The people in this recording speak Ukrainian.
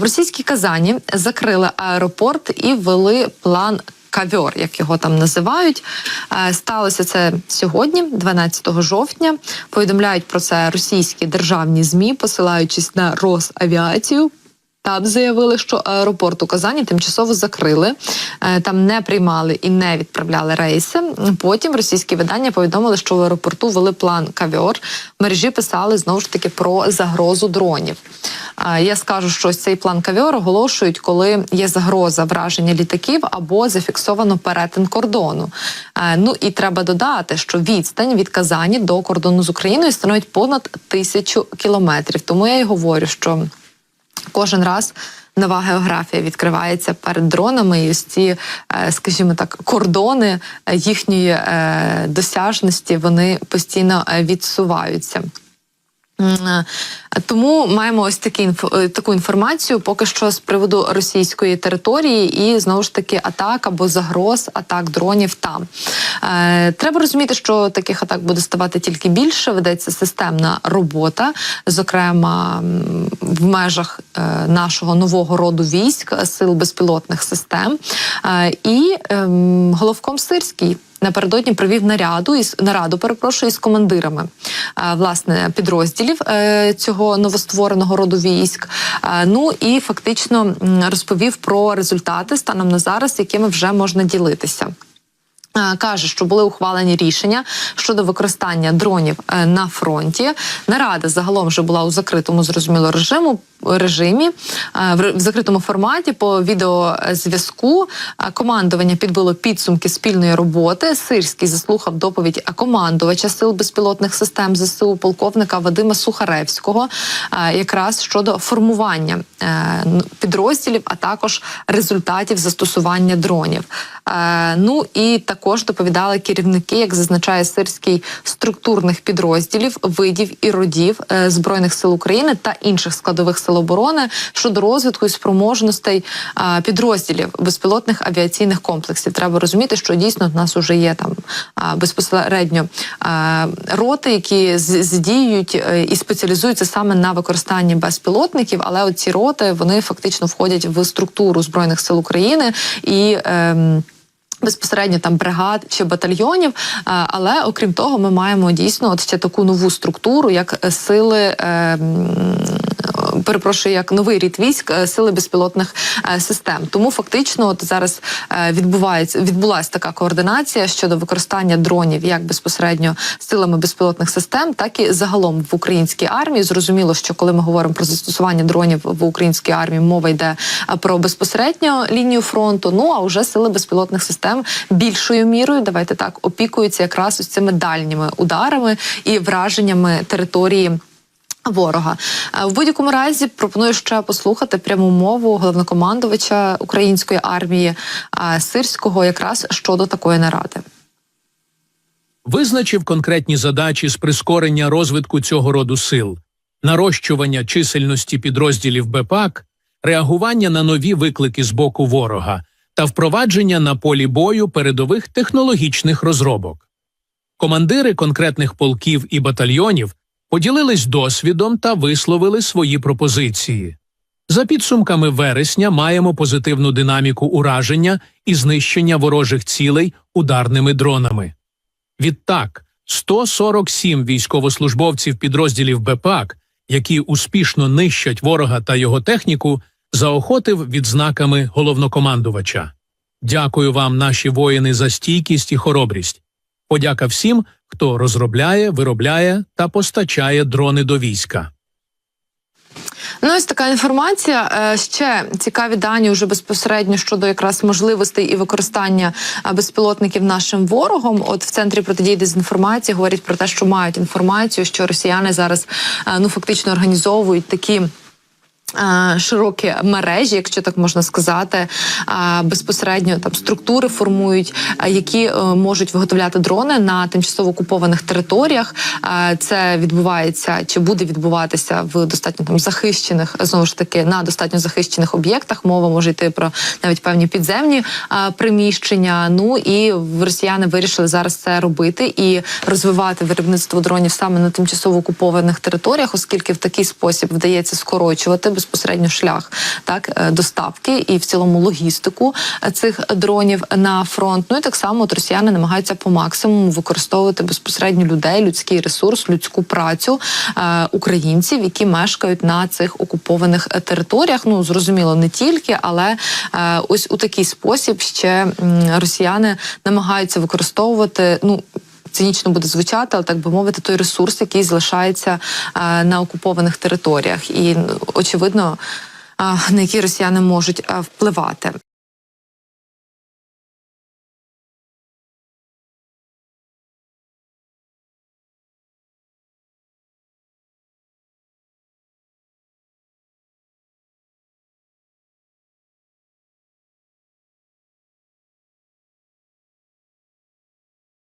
В російській Казані закрили аеропорт і ввели план. Кавьор, як його там називають, Е, сталося це сьогодні, 12 жовтня. Повідомляють про це російські державні змі, посилаючись на Росавіацію. Там заявили, що аеропорт у Казані тимчасово закрили, Е, там не приймали і не відправляли рейси. Потім російські видання повідомили, що в аеропорту вели план кавьор. В мережі писали знову ж таки про загрозу дронів. Е, Я скажу, що цей план кавьор оголошують, коли є загроза враження літаків або зафіксовано перетин кордону. Е, Ну і треба додати, що відстань від Казані до кордону з Україною становить понад тисячу кілометрів. Тому я й говорю, що кожен раз. Нова географія відкривається перед дронами, і ось ці, е, скажімо так, кордони їхньої е, досяжності вони постійно е, відсуваються. Тому маємо ось такі таку інформацію поки що з приводу російської території і знову ж таки атак або загроз атак дронів там. Е, треба розуміти, що таких атак буде ставати тільки більше. Ведеться системна робота, зокрема в межах е, нашого нового роду військ, сил безпілотних систем. Е, і ем, головком Сирський напередодні провів наряду із нараду, перепрошую, із командирами власне підрозділів цього новоствореного роду військ. Ну і фактично розповів про результати станом на зараз, якими вже можна ділитися. Е, Каже, що були ухвалені рішення щодо використання дронів е, на фронті. Нарада загалом вже була у закритому зрозуміло режиму режимі е, в закритому форматі по відеозв'язку. Командування підбило підсумки спільної роботи. Сирський заслухав доповідь командувача сил безпілотних систем ЗСУ полковника Вадима Сухаревського, якраз щодо формування підрозділів, а також результатів застосування дронів. Ну і також доповідали керівники, як зазначає Сирський, структурних підрозділів, видів і родів е, збройних сил України та інших складових сил оборони щодо розвитку і спроможностей підрозділів безпілотних авіаційних комплексів. Треба розуміти, що дійсно в нас вже є там безпосередньо роти, які з- здіюють е, і спеціалізуються саме на використанні безпілотників. Але оці роти вони фактично входять в структуру збройних сил України і. Безпосередньо там бригад чи батальйонів, Е, але окрім того, ми маємо дійсно от ще таку нову структуру, як е, сили. е, Перепрошую, як новий рід військ е, сили безпілотних е, систем. Тому фактично, от зараз е, відбувається відбулася така координація щодо використання дронів як безпосередньо силами безпілотних систем, так і загалом в українській армії. Зрозуміло, що коли ми говоримо про застосування дронів в українській армії, мова йде про безпосередньо лінію фронту. Ну а вже сили безпілотних систем більшою мірою, давайте так, опікуються якраз ось цими дальніми ударами і враженнями території. Ворога Е, в будь-якому разі пропоную ще послухати пряму мову головнокомандувача української армії е, сирського, якраз щодо такої наради. визначив конкретні задачі з прискорення розвитку цього роду сил, нарощування чисельності підрозділів БПАК, реагування на нові виклики з боку ворога та впровадження на полі бою передових технологічних розробок. Командири конкретних полків і батальйонів поділились досвідом та висловили свої пропозиції. За підсумками вересня маємо позитивну динаміку ураження і знищення ворожих цілей ударними дронами. Відтак, 147 військовослужбовців підрозділів БПАК, які успішно нищать ворога та його техніку, заохотив відзнаками головнокомандувача. Дякую вам, наші воїни, за стійкість і хоробрість. Подяка всім, хто розробляє, виробляє та постачає дрони до війська. Ну, ось така інформація. Е, Ще цікаві дані вже безпосередньо щодо якраз можливостей і використання е, безпілотників нашим ворогом. От в центрі протидії дезінформації говорять про те, що мають інформацію, що росіяни зараз е, ну фактично організовують такі. Е, Широкі мережі, якщо так можна сказати, е, безпосередньо там структури формують, е, які можуть виготовляти дрони на тимчасово окупованих територіях. Це відбувається чи буде відбуватися в достатньо там захищених знову ж таки на достатньо захищених об'єктах. Мова може йти про навіть певні підземні приміщення. Ну і росіяни вирішили зараз це робити і розвивати виробництво дронів саме на тимчасово окупованих територіях, оскільки в такий спосіб вдається скорочувати безпосередньо шлях так е, доставки і в цілому логістику е, цих дронів на фронт. Ну і так само от росіяни намагаються по максимуму використовувати безпосередньо людей, людський ресурс, людську працю е, українців, які мешкають на цих окупованих е, територіях. Ну зрозуміло, не тільки, але е, ось у такий спосіб ще росіяни намагаються використовувати. Ну цинічно буде звучати, але так би мовити, той ресурс, який залишається на окупованих територіях, і ну, очевидно, на які росіяни можуть впливати.